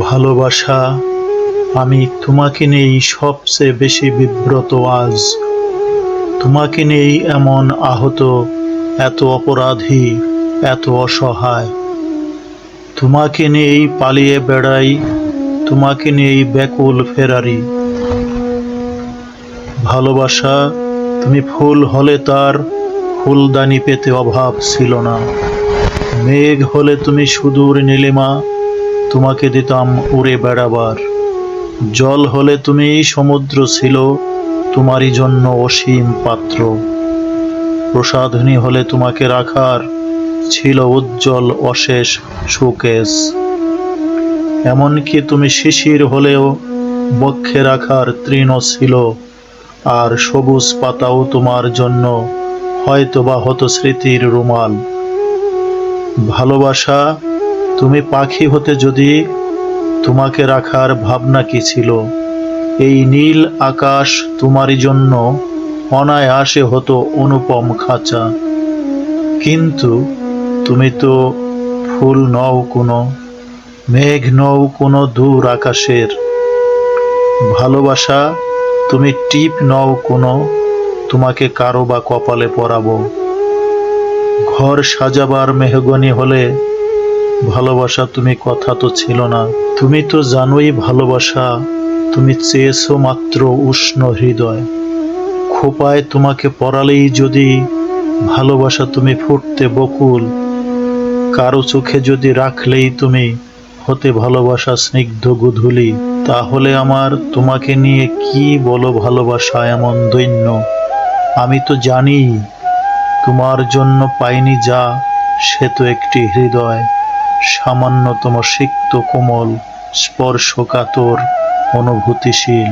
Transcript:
ভালোবাসা, আমি তোমাকে নেই সবচেয়ে বেশি বিব্রত আজ। তোমাকে নেই এমন আহত, এত অপরাধী, এত অসহায়। তোমাকে নেই পালিয়ে বেড়াই, তোমাকে নেই ব্যাকুল ফেরারি। ভালোবাসা, তুমি ফুল হলে তার, ফুলদানি পেতে অভাব ছিল না। মেঘ হলে তুমি সুদূর নীলিমা তোমাকে দিতাম উড়ে বেড়াবার। জল হলে তুমি সমুদ্র ছিল, তোমারই জন্য অসীম পাত্র। প্রসাধনী হলে তোমাকে রাখার ছিল উজ্জ্বল অশেষ শোকেস। এমনকি তুমি শিশির হলেও বক্ষে রাখার তৃণ ছিল, আর সবুজ পাতাও তোমার জন্য হয়তোবা হতো স্মৃতির রুমাল। ভালোবাসা তুমি পাখি হতে যদি তোমাকে রাখার ভাবনা কি ছিল? এই নীল আকাশ তোমারই জন্য অনায়াসে হতো অনুপম খাঁচা। কিন্তু তুমি তো ফুল নও কোনো, মেঘ নও কোনো দূর আকাশের। ভালোবাসা তুমি টিপ নও কোনো, তোমাকে কারও বা কপালে পরাবো। ঘর সাজাবার মেহগনি হলে ভালোবাসা তুমি কথা তো ছিল না। তুমি তো জানোই ভালোবাসা, তুমি চেয়েছো মাত্র উষ্ণ হৃদয়। খোপায় তোমাকে পড়ালেই যদি ভালোবাসা তুমি ফুটতে বকুল, কারও চোখে যদি রাখলেই তুমি হতে ভালোবাসা স্নিগ্ধ গুধুলি, তাহলে আমার তোমাকে নিয়ে কি বলো ভালোবাসা এমন দৈন্য? আমি তো জানি, তোমার জন্য পাইনি যা, সে তো একটি হৃদয়। সামান্যতম সিক্ত কোমল স্পর্শকাতর অনুভূতিশীল।